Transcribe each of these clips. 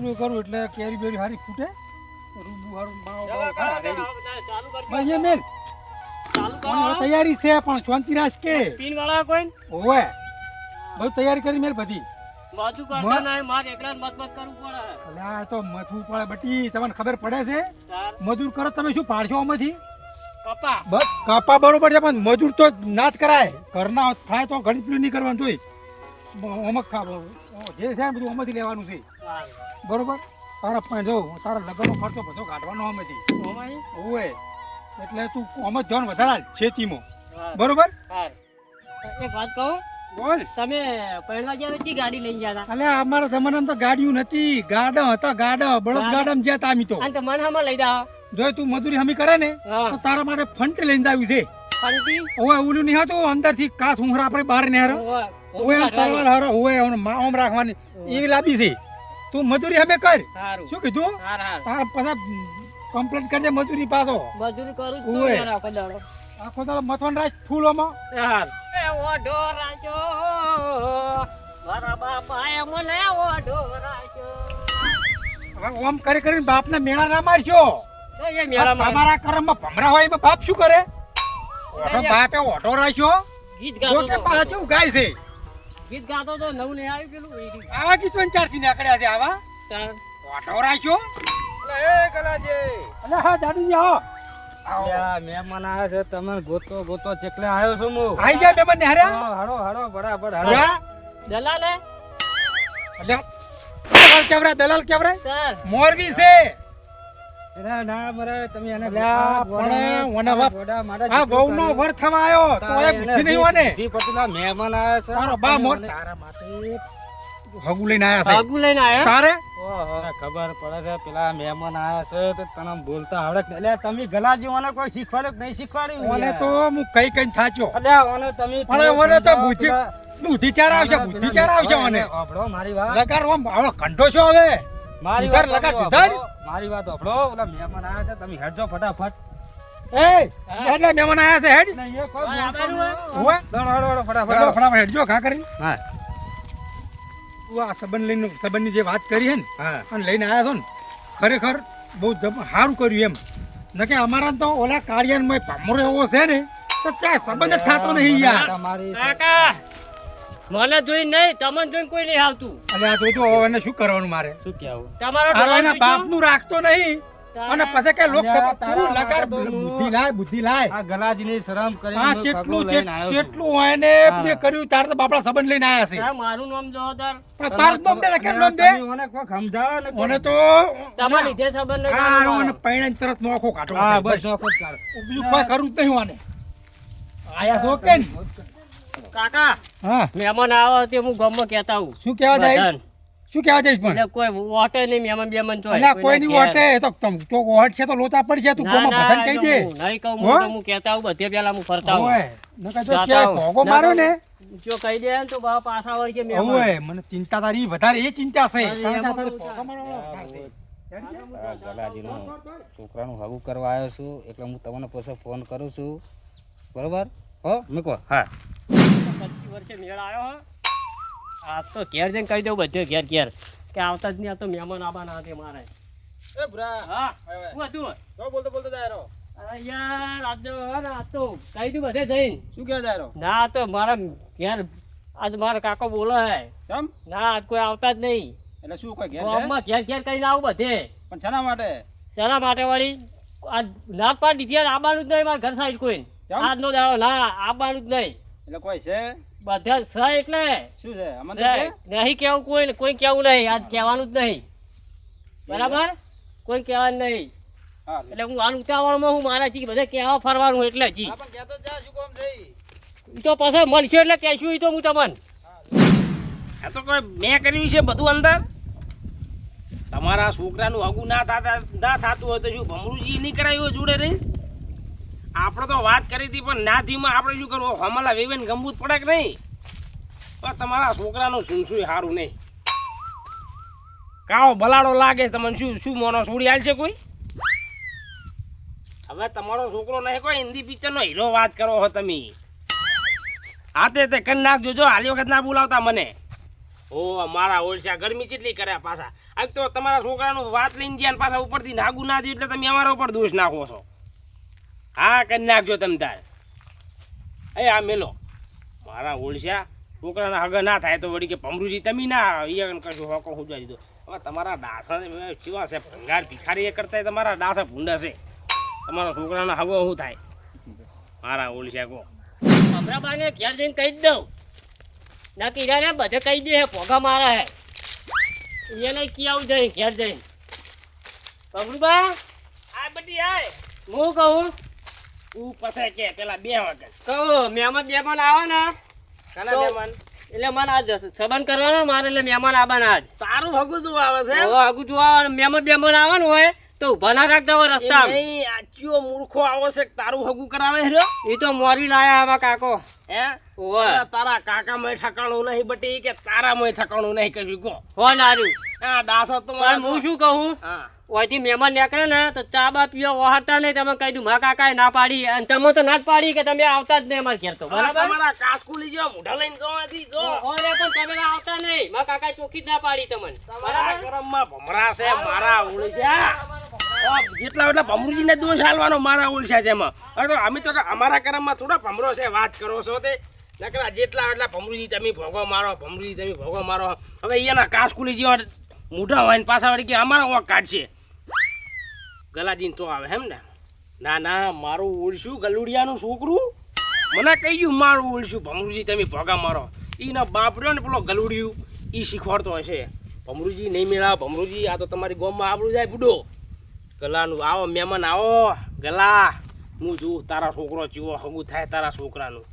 મજૂરી કરું એટલે કેરી બેરી હારી ફૂટે રૂબુ હારું. ભાઈ મેલ. તૈયારી છે પણ શાંતિરાજ કે. પીન વાળા કોઈ? ઓવે બધું તૈયારી કરી મેલ બધી. બાજુ કરતા મ- નહીં એકલા મત મત કરવું પડે. એટલે તો મથવું પડે બટી તમને ખબર પડે છે? મજૂર કરો તમે શું પાડશો આમાંથી? કપા. બસ કાપા બરોબર છે પણ મજૂર તો ના જ કરાય. ઘરના થાય તો ઘણી પેલું નહીં કરવાનું જોઈ. અમુક જે છે બધું આમાંથી લેવાનું છે. બરોબર? તારા પણ જો તારા લગ્નનો ખર્ચો બધો કાઢવાનો ઓમાઈ ઓવે. એટલે તું આમાં ધ્યાન વધારા ખેતીમાં બરોબર? એક વાત કહું? બોલ. તમે પહેલા જ્યારે ચી ગાડી લઈને ગયા હતા? અલે અમારા જમાનામાં તો ગાડીઓ નથી ગાડા હતા ગાડા. બળદ ગાડામાં જ્યાં તા તો. અને તો હામાં લઈ જાઓ. જો તું મજૂરી હમી કરે ને તો તારા માટે ફંટ લઈને આવ્યું છે. ઓલું નહીં હતું? અંદરથી કાચ ઉંઘરા આપણે બહાર ને હારો. ઓવે, ઓવે હારો. રાખવાની. એવી લાવી છે. તું મજૂરી હમે કર. શું કીધું? તારા પછી કમ્પ્લેટ કરજે મજૂરી પાછો. મજૂરી કરું છું યાર આખો દાડો. આખો તારો મથવાન રાખ ફૂલોમાં હાર. એ ઓઢો રાજો, મારા બાપાએ મને ઓઢો રાખ્યો. હવે ઓમ કરી કરીને બાપને મેળા ના મારશો. તો એ મેળામાં તમારા કર્મમાં ભમરા હોય એમાં બાપ શું કરે? ઓઢો બાપે ઓઢો રાખ્યો. ગીત પાછું ગાય છે? ગીત ગાતો તો નવું ને આવ્યું પેલું આવા ગીત ચારથી નીકળ્યા છે આવા? ઓટો રાખ્યો? એ ગલાજી. અલે હા આવો. મહેમાન આવ્યા છે તમે ગોતો ગોતો ચેકલે આવ્યો છું હું. આઈ જાય બેમન ને હારો? હારો બરાબર હારો. હર્યા? દલાલે? અલ્યા, દલાલ કેવરા દલાલ કેવરા. મોરબી છે. ના, ના મરે તમે એને પણ ઓના બાપ- ગોડા મારા આ વહુનો વર થવા આવ્યો. તો એ બુદ્ધિ નહીં હોય ને બુદ્ધિ મહેમાન આવ્યા છે. તારો બા મોર તારા માટે હગુ લઈને આયા છે. ભાગુ લઈને આવ્યો તારે? ખબર પડે છે પેલા મહેમાન આયા છે તો તને બોલતા આવડે. એટલે તમે ગલા ઓને કોઈ શીખવાડ્યું નહીં શીખવાડ્યું? ઓને તો હું કઈ કઈ થાચ્યો. ઓને તમે પણ ઓને તો બુદ્ધિ બુદ્ધિચાર આવશે પેલા- બુદ્ધિ પેલા ચાર આવશે મને ઓને. એને મારી વાત. લગાર ઓમ કંઠો છો હવે? મારી સુધાર વાત લગાડ, મારી વાત સાંભળો ઓલા મહેમાન આવ્યા છે તમે હેડજો ફટાફટ. એ એટલે મહેમાન આયા છે હેડ. નહીં, એ કોઈ હા, બોલતો આવેલું હોય. નહીં. ઓવે દોડો, દોડો, દોડો, ફટાફટ. ફટાફટ ફટાફટ હેડજો ખા કરી હા. આ સંબંધ લઈને સંબંધની જે વાત કરી હે ને હા. અને લઈને આયા છો ને ખરેખર બહુ સારું કર્યું એમ. નકે અમારા તો ઓલા કાળિયાનમાં પામરો એવો છે ને તો ત્યાં સંબંધ જ થતો નહીં યાર. તમારી કાકા! મને જોઈ નહીં તમને જોઈને કોઈ નહીં આવતું અને આ જોજો હવે એને શું કરવાનું મારે શું કહેવું તમારો ડોહા એના. બાપનું રાખતો નહીં અને પછી કે લોકસભા તું હું- બુદ્ધિ લાય બુદ્ધિ લાય આ ગલાજીની શરમ કરી હા જેટલું. જેટલું હોય ને એ કર્યું તાર તો બાપડા સંબંધ લઈને આયા છે મારું નામ જો તાર પણ તાર નામ દે કે નામ દે મને કો સમજાવ ને મને તો તમાર લીધે સંબંધ લઈને આ. અને પૈણાને તરત નોખો કાઢો હા બસ. નોખો કાઢો. બીજું કોઈ કરવું જ નહીં આને આયા તો કે ને? કાકા હા. મહેમાન આવે તે હું ગામમાં કહેતા આવું. શું કહેવા જાય શું કહેવા જઈશ પણ? કોઈ વોટે નહીં મહેમાન બેમાન ચોય. અલ્યા કોઈને કોઈની ઘેર. તો તમ તો ઓટ છે તો લોચા પડશે તું ના, ગોમાં કહી દે. નહીં કહું, હું હું? કહેતા આવું બધે પેલા હું ફરતા આવું. ઓય નકર જો જાતા ક્યાંય આવું. ભોગો ના, ને? જો કહી દે તો બા પાછા વળી કે મહેમાન. ઓય મને ચિંતા તારી વધારે એ ચિંતા છે. ભોગો. આ ગલાજીનું છોકરાનું હાગું કરવા આવ્યો છું એટલે હું તમને પછી ફોન કરું છું. બરોબર? હો મૂકો. હા. પચીસ વર્ષે મેળ આવ્યો હો. આ તો ઘેર જઈને કહી દઉં બધે ઘેર ઘેર. કે આવતા જ નહીં આ તો મહેમાન આવવાના હતા મારે. એ ભરા હા શું હતું? તો બોલતો બોલતો જાય અરે યાર આજ તો આજ તો કહી દઉં બધે જઈને. શું કહેવા જાય ના તો મારા ઘેર આજ મારા કાકો બોલો હે. કેમ? ના આજ કોઈ આવતા જ નહીં. એટલે શું કોઈ ગામમાં ઘેર ઘેર કરીને આવું બધે. પણ શાના માટે? શેના માટે વળી? આ ના પાડી દીધી આવવાનું જ નહીં મારા ઘર સાઈડ કોઈ? આજનો દાડો ના આવવાનું જ નહીં. એટલે કોઈ છે? બધા છે એટલે. શું છે? અમને નહીં કેવું કોઈ કોઈ કેવું નહીં. આજ કહેવાનું જ નહીં. બરાબર? કોઈ કહેવાનું નહીં. એટલે હું આનું ઉતાવળમાં હું મારા જી બધા કહેવા ફરવાનું એટલે જી. તો પછી મળશે એટલે કહેશું તો હું તમને. આ તો કોઈ મેં કર્યું છે બધું અંદર? તમારા છોકરાનું હગું ના થાતા ના થતું હોય તો શું ભમરુજી નહીં કરાયું જોડે રહી આપણે તો વાત કરી હતી, પણ ના થીમાં આપણે શું કરવું? હમલા વેવેન ગમવું પડે કે નહીં? પણ તમારા છોકરાનું શું શું સારું નહીં. કાવો બલાડો લાગે, તમને શું શું મોનો છોડી આલશે કોઈ? હવે તમારો છોકરો નહીં કોઈ, હિન્દી પિક્ચરનો હીરો વાત કરો હો તમે. હા તે તે કરી નાખજો, જો હાલી વખત ના બોલાવતા મને. ઓ મારા ઓળશા ગરમી કેટલી કર્યા પાછા. આ તો તમારા છોકરાનું વાત લઈને જ્યાં પાછા ઉપરથી નાગુ ના થયું એટલે તમે અમારા ઉપર દોષ નાખો છો. હા કરી નાખજો તમે તાર. એ આ મેલો. મારા ઓળશ્યા છોકરાના હગા ના થાય તો વળી કે ભમરુજી તમે ના એ કશું હોકો હુજવા દીધો. હવે તમારા ડાસા કેવા છે? ભંગાર ભિખારી એ કરતા તમારા ડાસા ભૂંડા છે. તમારા છોકરાના હગો શું થાય? મારા ઓળશ્યા કહો. અમરાબાને ઘેર જઈને કહી જ દઉં. ના કીધા ને બધે કહી દે હે પોગા મારા હે. એને કી આવું જઈ ઘેર જઈને. પગલુબા આ બધી આય. હું કહું? તું પસે કે પેલા બે વખત કહું મહેમાન બેમાન આવે ને. કના મહેમાન? એટલે મને આજ સબન કરવાનો મારે એટલે મહેમાન આવવાના આજ. તારું હગું શું આવે છે? હવે આગુ જોવા મહેમાન બેમાન આવવાનું હોય તો ઊભા ના રાખતા હોય રસ્તા નહીં, આ મૂર્ખો આવો છે તારું હગું કરાવે હેરો એ તો મોરી લાયા આવા કાકો. હે? ઓવે. તારા કાકા મય ઠકાણું નહીં બટી કે તારા મય ઠકાણું નહીં કશું કહો હો નાર્યું. આ ડાસો તો મારે હું શું કહું? ઓયથી મહેમાન નીકળે ને તો ચા બા પીવા વહાડતા નહીં. તમે કહી દઉં મારા કાકાએ ના પાડી. અને તમે તો ના જ પાડી કે તમે આવતા જ નહીં અમારે ઘેર તો. બરાબર? મારા તમારા કાસકુલી જેવા મોઢા લઈને જોવાથી જો. ઓરે પણ તમે આવતા નહીં. મારા કાકાએ ચોખ્ખી જ ના પાડી તમને. બરાબર? ગરમમાં ભમરા છે મારા ઉળી છે જેટલા એટલા ભમરુજીને દોષ હાલવાનો મારા ઓળશ્યા છે એમાં તો અમે તો અમારા કરમમાં થોડા ભમરો છે વાત કરો છો તે. નકરા જેટલા એટલા ભમરુજી તમે ભોગો મારો ભમરુજી તમે ભોગો મારો. હવે એના કાસકુલી જેવા મોઢા હોય ને પાછા વળી કે અમારા ઓક કાઢશે. ગલાજીને તો આવે એમ ને? ના ના, મારું ઓળશું ગલુડિયાનું છોકરું? મને કહ્યું મારું ઓળશું ભમરુજી, તમે ભોગા મારો. એના બાપ રહ્યો ને પેલો ગલુડિયું એ શીખવાડતો હશે. ભમરુજી નહીં મેળા, ભમરુજી, આ તો તમારી ગામમાં આવડું જાય બુડો. ગલાનું આવો, મહેમાન આવો. ગલા, હું જોઉં તારા છોકરો જીવો હગું થાય તારા છોકરાનું.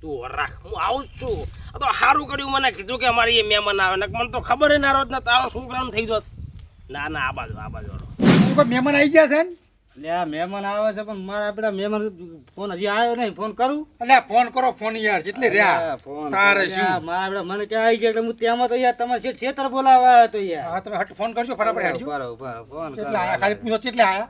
તું રાખ હું આવું જ છું. આ તો સારું કર્યું મને કીધું કે અમારી એ મહેમાન આવે. ને મને તો ખબર ના રોજ ને તારો છોકરાનું થઈ જોત ના ના આ બાજુ આ બાજુ મહેમાન આવી ગયા છે ને? એટલે આ મહેમાન આવે છે પણ મારા આપડા મહેમાન ફોન હજી આવ્યો નહીં. ફોન કરું? એટલે ફોન કરો ફોન યાર જેટલી રહ્યા. ફોન તારે શું? મારા આપડા મને ક્યાં આવી ગયા? એટલે હું ત્યાંમાં તો યાર તમારે શેઠ છેતર બોલાવા તો યાર. હા તમે હટ ફોન કરજો ફટાફટ હેડજો. ઊભા રહો, ફોન એટલે આયા ખાલી પૂછો એટલે આયા.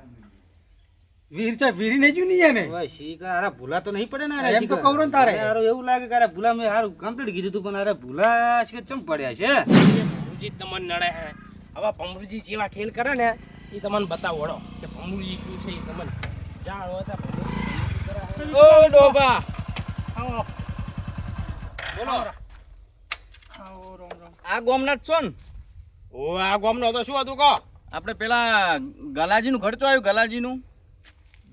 વીર તો વીરી નહીં જ્યું નહીં એને. ઓય, અરે ભૂલા તો નહીં પડે ને અરે એમ તો. કહું ને તારે. અરે એવું લાગે કે અરે ભૂલા મેં હારું complete કીધું તું પણ અરે ભૂલા શીખા ચમ પડ્યા છે? ભમરુજી તમને નડે હે. હવે ભમરુજી જેવા ખેલ કરે ને એ તમને બતાવડો કે ભમરુજી શું છે એ તમને? જાણો ભમરુજી. ઓ ડોબા. આવો. બોલો. આ ગોમના જ છો ને? ઓ આ ગામનો તો શું હતું કહો? આપણે પેલા ગલાજીનું તો આવ્યું ગલાજીનું.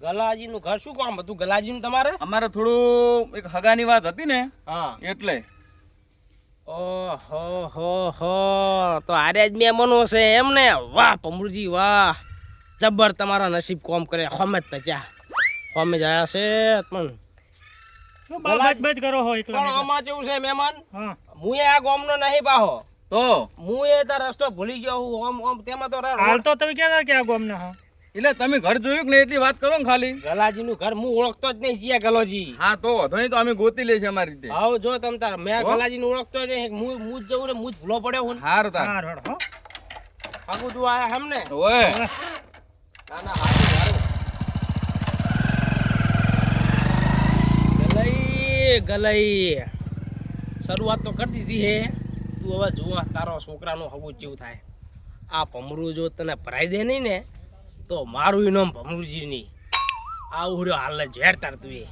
ગલાજીનું ઘર શું કામ હતું? ગલાજી નું તમારે? અમારે થોડું એક હગાની વાત હતી ને હા. એટલે. ઓહો હો હો. તો આરે જ મહેમાનો છે એમ ને વાહ પમરુજી વાહ. જબ્બર તમારા નસીબ કોમ કરે. હોમે જ તચા હોમે જ આયા છે પણ બચ કરો હો પણ આમાં કેવું છે મહેમાન? હા. આ ગામનો નહીં પાહો. તો? હું એ તાર રસ્તો ભૂલી ગયો હું. ઓમ ઓમ તેમાં તો હાલ તો તમે ક્યાં કે આ ગોમના હા? એટલે તમે ઘર જોયું કે નહીં એટલી વાત કરો ને ખાલી? ગલાજીનું ઘર હું ઓળખતો જ નહીં જીયા ગલોજી. હા તો વાંધો નહીં તો અમે ગોતી લઈશું અમારી રીતે. હાવ જો તમ તાર મેં ગલાજી ગલાજીનું ઓળખતો જ નહીં હું હું જ જવું ને હું જ ભૂલો પડ્યો હું. હાર તાર. આગું તું આયા હમ ને. ઓય. ના ના હારું હારું. ગલઈ ગલઈ. શરૂઆત તો કરી દીધી હે. તું હવે જુઓ તારો છોકરાનું હવું જેવું થાય. આ પમરું જો તને ભરાઈ દે નહીં ને તો મારું ઇનામ ભમરુજી આવું આ ઉડ્યો હાલ ઝેર તાર તું એ.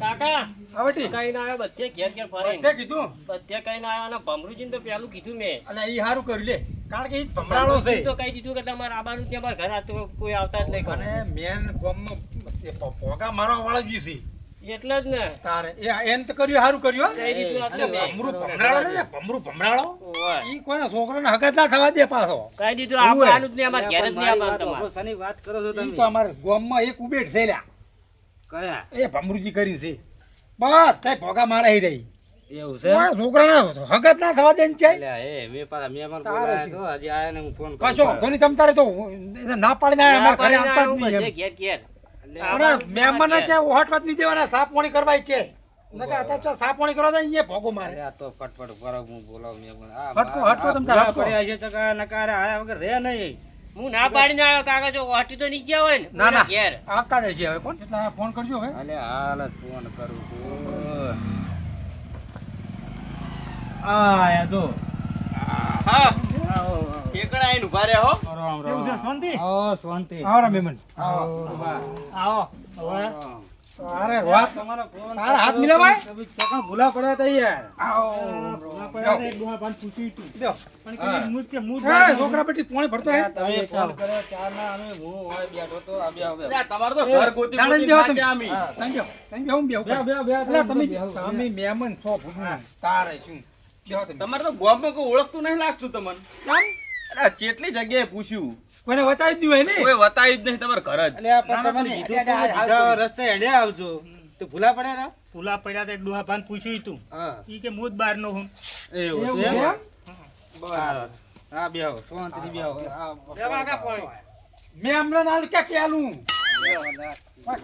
કાકા આવટી કઈ ના આવ્યો બધે ઘેર ઘેર ફરે. તે કીધું? બધે કઈ ના આવ્યા અને ભમરુજીને તો પેલું કીધું મેં. અને એ સારું કર્યું લે. કારણ કે એ ભમરાળો છે. તો કહી દીધું કે તમારે આબાનું ત્યાં ઘર આ તો કોઈ આવતા જ નહીં અને મેન ગામમાં પોગા મારવા વાળો જ છે. એટલે જ ને. તારે. એ એને તો કર્યું સારું કર્યું. ભમરું ભમરાળો ને ભમરું ભમરાળો? ઈ કોઈના છોકરાને હગત ના થવા દે પાછો. કહી દીધું? આવવાનું જ નહીં અમારે ઘેર જ નહીં મારી આવવાનું વાત તમારે. ભરોસાની વાત કરો છો તમે. તો અમારે ગામમાં એક ઉબેટ છે લ્યા કયા? એ ભમરુજી કરી છે. બસ તે ભોગા મારા હી રહી. એવું છે? છોકરાને હગત ના થવા દે ને ચાય. એ મેં પાછા મહેમાન બોલાયા છો. હજી આયા ને હું ફોન કશો વાંધો તમ તારે તો ના પાડીને આયા, અમારા ઘરે આવતા જ નહીં ઘેર ઘેર. હમણાં મહેમાન છે ઓહટવાત નહીં દેવાના સાફ પાણી કરવાય છે. નકા અત્યારે તો સાપ પાણી કરવા જાય ભોગો મારે. આ તો ફટફટ ભરો હું બોલાવ મહેમાન. આ હટકો, હટકો તમ તારે હટકો. પડ્યા છે ચકા નકારે આયા વગર રહે નહીં. હું ના પાડીને આવ્યો કાકા જો વાટી તો નીચે ગયા હોય ને ના ના. ઘેર. આવતા જ છે હવે કોણ? એટલે આ ફોન કરજો હવે. અલે હાલ ફોન કરું છું. આ તો હા. ઠેકડા ઊભા રહ્યા હો. રામ કેવું છે? શાંતિ? આવો શાંતિ. આવો રા મહેમાન આવો. અરે વાહ. તારા હાથ મિલા ભાઈ? ચોકણ ભૂલા પડ્યા તા. યાર એ, છોકરા બેટી પોણી ભરતો હે? તમે ફોન કર્યો ચાર ના અમે હું હોય બેઠો તો આ બે અલ્યા, તમારે તો ઘર ગોતી ગોતી નાચે તમે. આમી. તમે હું બેહું. મહેમાન છો ભૂતના. તારે શું. તમારે તો ગામમાં કોઈ ઓળખતું નહીં લાગતું તમને. કેમ? અરે ચેટલી જગ્યાએ પૂછ્યું? કોઈને બતાવી જ દીધું હોય ને? કોઈ બતાવ્યું જ નહીં તમારે ઘર જ. સીધા રસ્તે હેડે આવજો. તો ભૂલા પડ્યા ભૂલા પડ્યા તે ડોહા ભાન પૂછ્યું તું. હા. ઈ કે મોજ બાર નો હું એવું છે? બરાબર. હા બે સોંતરી શાંતિથી બે મેં હમણાં નાલ ક્યાં પેલું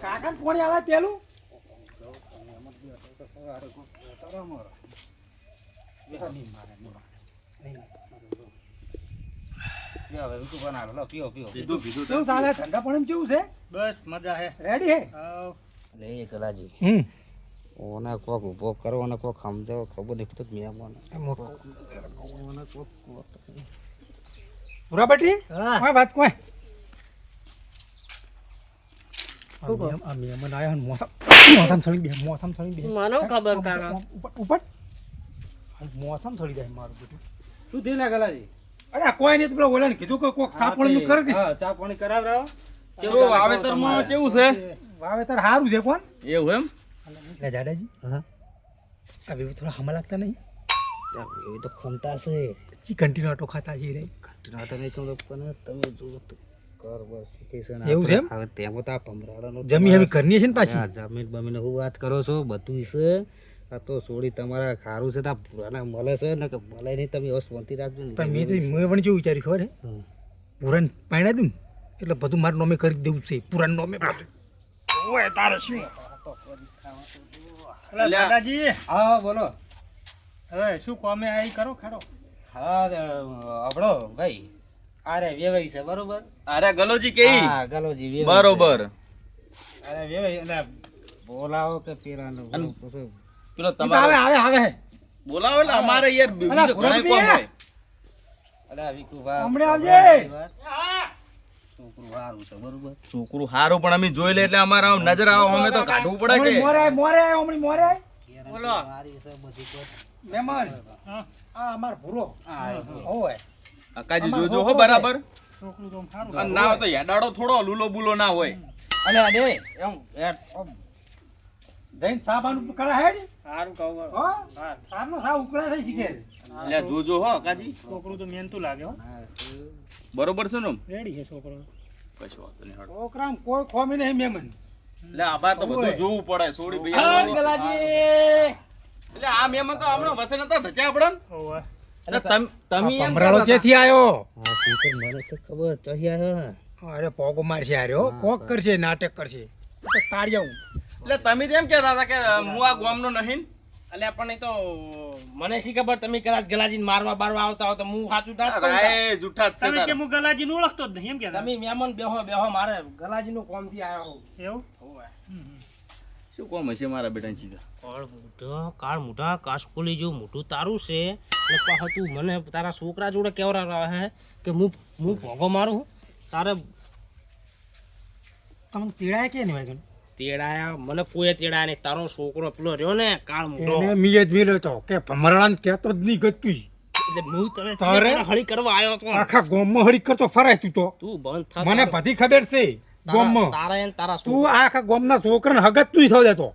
કાકાને પોણી આલે પેલું ઠંડા પાણી કેવું છે બસ મજા હે રેડી હે. લે કલાજી હમ ઓને કોક ઊભો કરો અને કોક સમજાવો ખબર નહીં તો મહેમાન પૂરા બેટી હા. વાત કોઈ આ મહેમાન આયા મોસમ મોસમ થોડી બે મોસમ થોડી બે મને હું ખબર કાકા ઉપર ઉપર મોસમ થોડી જાય મારું બધું? તું થયું ને કલાજી અરે કોઈ નહીં પેલા ઓલાને કીધું કે કોક સાપણનું કર કે? હા ચા પાણી કરાવરાવો. કેવું વાવેતરમાં કેવું છે? વાવેતર સારું છે પણ. એવું એમ? એટલે જાડાજી. હા. આ થોડા હમા લાગતા નહીં? એવી તો ખમતા છે. ચી કન્ટિન્યુ આટો ખાતા છે રે. ઘટના તો નહીં કહું પણ તમે જુઓ તો છે ને એવું છે? હવે તેમાં તો આ જમી ઘરની છે ને પાછી? જમીન બમીન હું વાત કરો છો બધું છે. આ તો સોડી તમારા ખારું છે તો આ પુરાના મળે છે ને કે મળે નહીં તમે હવે શાંતિ રાખજો ને. પણ મેં તો મેં પણ જેવું વિચાર્યું ખબર હે? પુરાણ પાણી દઉં એટલે બધું મારું નોમે કરી દેવું છે પુરાણ નોમે ઓય તારે શું? દાદાજી. હા બોલો. હવે શું કોમે આવી કરો ખરો? હા આપણો ભાઈ અરે વેવાઈ છે બરોબર? અરે ગલોજી કેઈ? હા ગલોજી બરોબર. અરે વેવાઈ એટલે બોલાવો કે પૂછો. પેલો તમારે આવે આવે આવે. બોલાવો એટલે અમારે યાર ભૂરા કોમ હોય. છોકરું હારું છે છોકરું સારું પણ અમે જોઈ લે એટલે અમારે નજર આવો અમે તો કાઢવું પડે કે? મોરે મોરે હમણાં મોરે. બોલો. સારી છે બધી તો. મહેમાન હા. આ અમાર ભૂરો. હા ઓય અકાજી જોજો હો બરાબર? ના હોય તો હેડાડો થોડો લૂલો બુલો ના હોય. અને એમ જઈને સાબાનું કરા હેડ. સારું કહું હો? હા. સાબનો ઉકળા થઈ શીખે એટલે જોજો હો અકાજી છોકરું તો લાગે હો. બરોબર છે ને રેડી છે છોકરો. કશો વાંધો નહીં છોકરામ કોઈ ખોમી નહીં મહેમાન એટલે આભાર તો બધું જોવું પડે સોડી ભાઈ. ગલાજી. એટલે આ મેમન તો હમણાં વસે નતા ધચા આપડે એટલે તમ- તમે ભમરાળો કહેતા આવ્યો હા ઠીક છે, મને તો ખબર અરે પોગો મારશે આર્યો કોક કરશે નાટક કરશે. તો તાળિયા એટલે તમે તેમ કહેતા હતા કે હું આ ગામનો નહીં એટલે પણ એ તો મને શી ખબર તમે કદાચ ગલાજીને મારવા બારવા આવતા હો તો હું સાચું ના જૂઠા જ છે તમે કે હું હું નું ઓળખતો જ નહીં એમ કહેતા. તમે મેમન બેહો બેહો મારે ગલાજીનું કોમથી આવ્યો હું. એવું હોવે. શું કોમ હશે મારા બેટા ચીધા કાળ મોટા કાળ મોટા જેવું મોટું તારું છે. એટલે પાછો તું મને તારા છોકરા જોડે કેવરા રહે હે? કે હું હું ભોગો મારું? તારે તમને તેડાય કે નહીં વાગ્યું તેડાયા મને કોઈ તેડાયા નહીં તારો છોકરો પેલો રહ્યો ને કાળ મોટો. એને જ મિલ્યો તો કે ભમરાળાને કહેતો જ નહીં ગતું. એટલે હું તને તારે? હળી કરવા આવ્યો તો. આખા ગોમમાં હળી કરતો ફરાય તું તો. તું બંધ થા મને બધી ખબર છે તારા ગોમમાં. તારા એને તારા તું આખા ગોમના છોકરાને હગત તું થવા દેતો.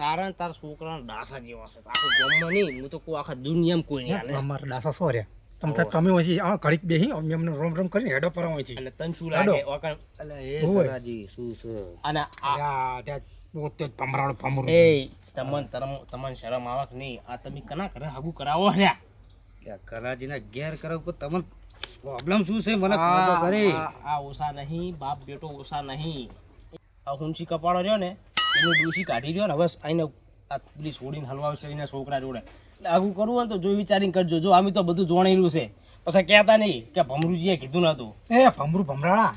તારા ને તારા છોકરા ડાસા જેવા છે. આખું ગામમાં નહીં હું તો કોઈ આખા દુનિયામાં કોઈ નહીં અમારા ડાસા સો રહ્યા. તમે તમે ઓછી આ ઘડીક બેહી અમે એમને રોમ રોમ કરીને હેડો પર ઓછી એટલે તન શું લાગે. ઓકણ એટલે એ તરાજી શું છે? અને આ આ પોતે જ ભમરાળો એ તમને તરમ તમન શરમ આવક નહીં. આ તમે કના કરે હાગુ કરાવો કરાજી કરાજીના ગેર કરો પણ તમને પ્રોબ્લેમ શું છે? મને ખબર કરે આ ઓસા નહીં બાપ બેટો ઓસા નહીં. આ હુંસી કપાળો રહ્યો ને એનું ડૂસી કાઢી રહ્યો ને હવે આઈને આ પેલી છોડીને હલવા છોકરા જોડે. આગું કરવું હોય ને તો જોઈ વિચારીને કરજો. જો આમ તો બધું જોણેલું છે. પછી કહેતા નહીં કે ભમરુજીએ કીધું નતું. એ ભમરું ભમરાળા.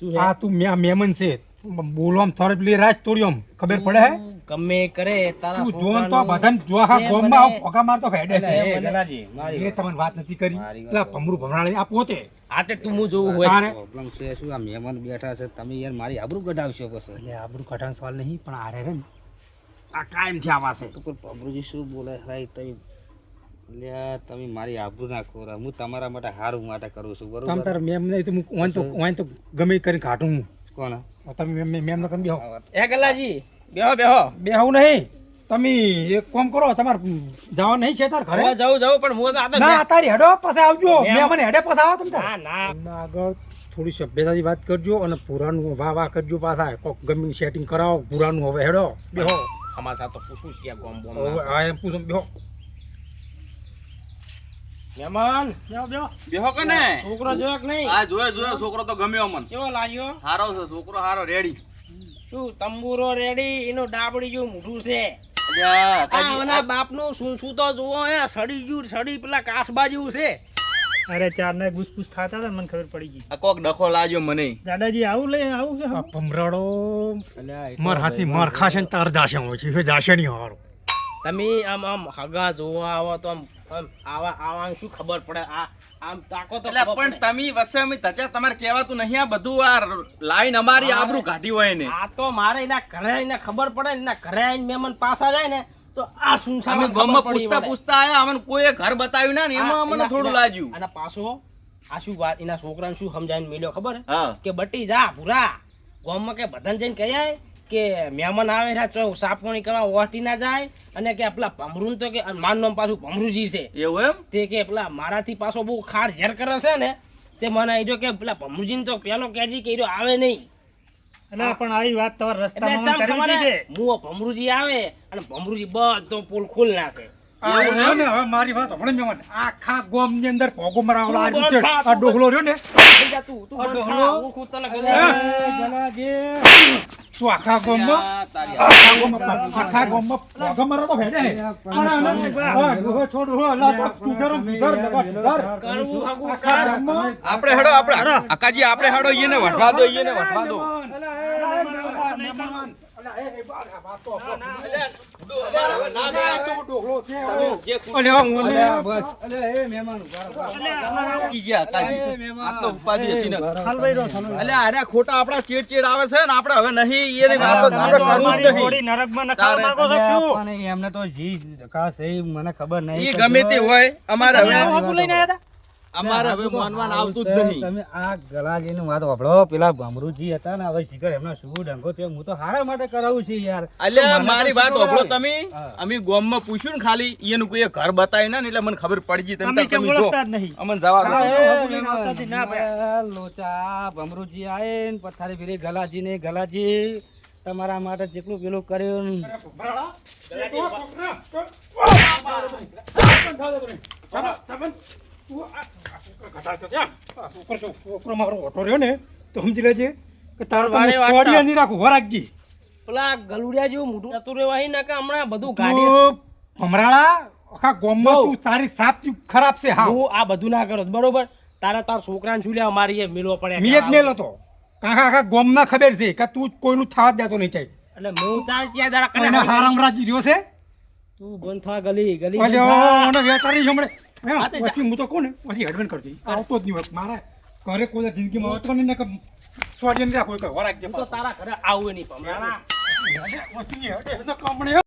શું આ તું મે- મહેમાન છે. બોલવામ થોડી પેલી રાજ તોડી આમ ખબર પડે હે? ગમે કરે તારા તું જોન તો છોકરાનું- જો આખા ગોમમાં આવ ફોકા મારતો ફેડે. એ ગલાજી, મારી એ તમને વાત નથી કરી. એટલે ભમરુ ભમરાળી આ પોતે. આ તે તું હું જોવું હોય. પ્રોબ્લેમ છે શું આ મહેમાન બેઠા છે? તમે યાર મારી આબરૂ કઢાવશો પછી. એટલે આબરૂ કઢાવવાનો સવાલ નહીં પણ આરે રે ને. આ કાયમથી આવા છે. તો પબરુજી શું બોલે? ભાઈ તમે લ્યા તમે મારી આબરૂ ના ખોરા હું તમારા માટે હારું માટે કરું છું તમ બરોબર તાર મેમ નહીં તો હું ઓન તો ઓન તો ગમે કરીને કાઢું હું કોણ? તમે મેમ મેમ ન બેહો. એ ગલાજી બેહો બેહો. બેહવું નહીં. તમે એક કામ કરો તમારે જવા નહીં છે તાર ઘરે? જાઉં જાઉં જવું પણ હું તો ના તારી હેડો પાસે આવજો. મેં મને હેડે પાસે આવો તમે. ના ના. આગળ થોડી સભ્યતાથી વાત કરજો અને પુરાનું વાહ વાહ કરજો પાછા. કોક ગમી સેટિંગ કરાવો પુરાનું હવે હેડો. બેહો. સમાચાર સાથે પૂછું છે ગોમ બોમ આ એમ પૂછો બેહો. મહેમાન બેહો બેહો બેહો કે ને છોકરો જોયો કે નહીં? આ જોયો જોયો છોકરો તો ગમ્યો મને. કેવો લાગ્યો? હારો છે છોકરો હારો રેડી શું તંબુરો રેડી એનું ડાબડી જેવું મૂઠું છે. બાપનું શું શું તો જુઓ હે સડી ગયું સડી પેલા કાસબા જેવું છે. અરે ચાર ને ગુસપુસ થતા હતા ને મને ખબર પડી ગઈ. આ કોક ડખો લાગ્યો મને. દાદાજી આવું લે આવું છે આ ભમરાડો મર હાથી મર ખાશે ને તાર જાશે હોય છે જાશે નહીં હારો. તમે આમ આમ હગા જોવા આવો તો આમ આવા આવા શું ખબર પડે? આ આમ તાકો તો પણ તમે વસે અમે તચા તમારે કહેવાતું નહીં આ બધું આ લાઈન અમારી આબરૂ કાઢી હોય ને. આ તો મારે એના ઘરે આવીને ખબર પડે એના ઘરે આવીને મહેમાન પાછા જાય ને તો આ શું અમે ખબર પૂછતા પૂછતા આયા અમને કોઈએ ઘર બતાવ્યું ના ને એમાં અમને થોડું લાગ્યું. અને પાછો આ શું વાત એના છોકરાને શું સમજાવીને મળ્યો ખબર? કે બટી જા ભૂરા ગામમાં કે બધાને જઈને કહી કે મહેમાન આવે છે ચો સાપોણી કરવા ઓટી ના જાય અને કે પેલા ભમરું તો કે મારું નામ પાછું ભમરુજી છે. એવું એમ? તે કે પેલા મારાથી પાછો બહુ ખાર ઝેર કરે છે ને તે મને એ કે પેલા ભમરુજીને તો પેલો કેજી કે આવે નહીં. એટલે પણ આવી વાત તમારે રસ્તામાં કરી દીધી. મુઓ ભમરુજી આવે અને ભમરુજી બધો પુલ ખોલ નાખે. રહ્યો ને? હવે મારી વાત હમણાં મેં આખા ગોમની અંદર ભોગો મરાવલા આ તું રહ્યું છે. આ ડોહલો રહ્યો ને? તું, આખા ગોમમાં? આખા ભોગો હે. હા, અલા તું ધર, ધર, ધર. ગામમાં? આપણે હેડો આપણે અકાજી આપણે હેડો ઈને વઢવા દો ઈને વઢવા દો. ઈ ગયા અકાજી. આ તો ઉપાધિ હતી ને હલવાઈ રહ્યો છે, હલવાઈ અલ્યા અરે ખોટા આપડા ચેડ ચેડ આવે છે ને આપડે હવે નહીં? એમને તો જી મને ખબર નહીં ગમે તે હોય અમારે હવે લઈને આવ્યા હતા? અમારે હવે માનવાન આવતું જ નહીં. તમે આ ગલાજીની વાત વાપરો. પેલા ભમરુજી હતા ને હવે શીખર એમનો શું ડંગો તે હું તો હારા માટે કરાવું છું યાર. એટલે મારી વાત વાપરો તમે. અમે ગોમમાં પૂછ્યું ને ખાલી એનું કોઈ ઘર બતાવી ના એટલે મને ખબર પડી ગઈ તમે કેમ ઓળખતા જ નહીં. અમને જવા દો. હા, એ હગું લઈને આવતા જ ના મારા લોચા ભમરુજી આએ ને પથારી ફેરી ગલાજી ને ગલાજી. તમારા માટે જેટલું પેલું કર્યું ને. છોકરો મારો ઓટો રહ્યો ને તો સમજી લેજે કે તારો તમે નહીં રાખું વરાગજી પેલા ગલુડિયા જેવું મોઢું જતું રહેવાય ને કે હમણાં બધું ગાડી ભમરાળા આખા ગોમમાં. તું તારી સાપ ખરાબ છે હા હું આ બધું ના કરો બરોબર? તારા તાર છોકરાને શું લેવા મારી એ મિલવો પડે મેં જ મેલો તો. કાકા આખા ગોમના ખબર છે કે તું કોઈનું થવા દેતો નહીં ચાઈ એટલે હું તાર દાડા કને રહ્યો છે. તું બંધ થા ગલી ગલી વેચારી હમણે. જા. પછી હું તો કોને પછી હેડમેન કરતી આવતો જ નહીં હોય. મારા ઘરે કોઈ જિંદગીમાં આવતો નહીં ને સ્વાડી રાખો કે વરાગ જે હું તો તારા ઘરે આવું નહીં પણ કમણે